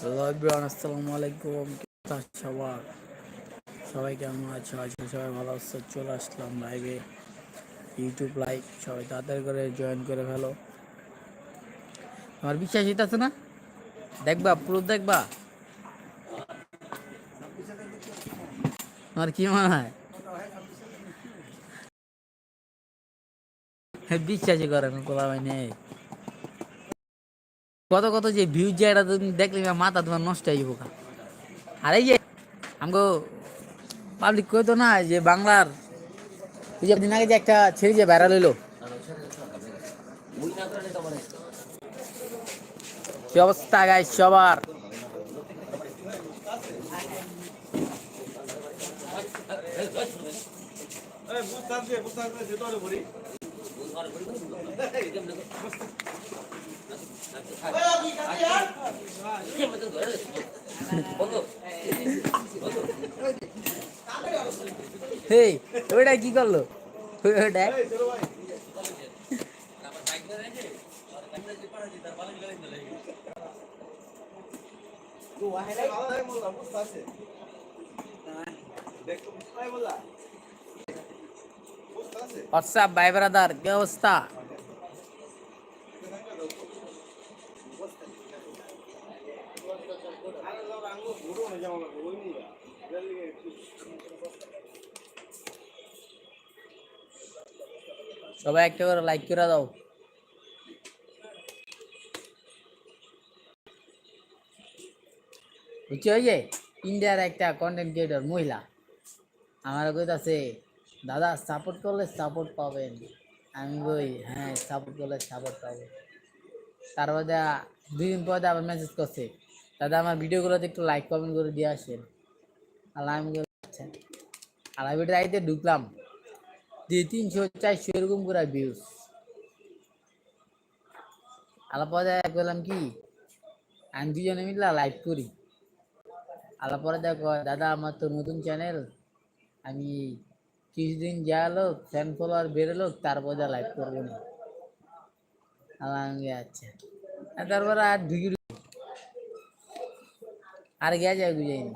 Hello everyone, আসসালামু আলাইকুম। সবার? সবাই কেমন আছো? আজকে সবাই ভালো আছে। চলে আসলাম লাইভে ইউটিউব লাইভ সবাই তাড়াতাড়ি করে জয়েন করে ফেলো। আমার বিশ্বাস আছে না? দেখবা পুরো দেখবা? আমার কি মনে হয়? বিশ্বাসই করে না কোলা ভাই নেই। কত কত যে ভিউ যায় এটা তুমি দেখলে মাথা তোমার নষ্ট হয়ে যাব আর এই যে, আমগো পাবলিক কইতো না যে বাংলার দিন আগে যে একটা ছেলে যে ভাইরাল হইল। কি অবস্থা গাই সবার? হেই ওইটা কি করল? ওইটা? হোয়াটসঅ্যাপ ভাই ব্রাদার কি অবস্থা? সবাই একটা করে লাইক করে দাও। বুঝছি ওই যে ইন্ডিয়ার একটা কন্টেন্ট ক্রিয়েটর মহিলা। আমার কইতাছে, দাদা সাপোর্ট করলে সাপোর্ট পাবেন। আমি বই হ্যাঁ সাপোর্ট করলে সাপোর্ট পাবেন তারপর দুই দিন পর আবার মেসেজ করছে, দাদা, আমার ভিডিওগুলোতে একটু লাইক কমেন্ট করে দিয়ে আসেন। আর আমি আচ্ছা। আর আমি রাইতে ঢুকলাম। দুই তিনশো, চারশো এরকম করে ভিউজ আলাপ পরে বললাম কি, আমি দুজনে মিলে লাইভ করি। আলাপ পরে দেখো দাদা, আমার তো নতুন চ্যানেল আমি কিছুদিন যা হলো ফ্যান ফলোয়ার বেরোলো তারপর যা লাইভ করব না। আচ্ছা তারপরে আর ঢুকি। আর গিয়া যায় বুঝাইনি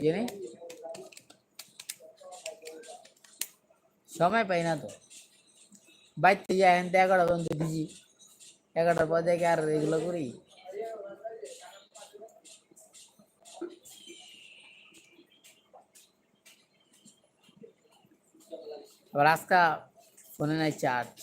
জেনে সময় পাই না তো। বাইতে যাই এখন তো এগারোটা পর্যন্ত বিজি এগারোটার পর দেখে আর এগুলো করি। আবার আজকা ফোনে নাই চার্জ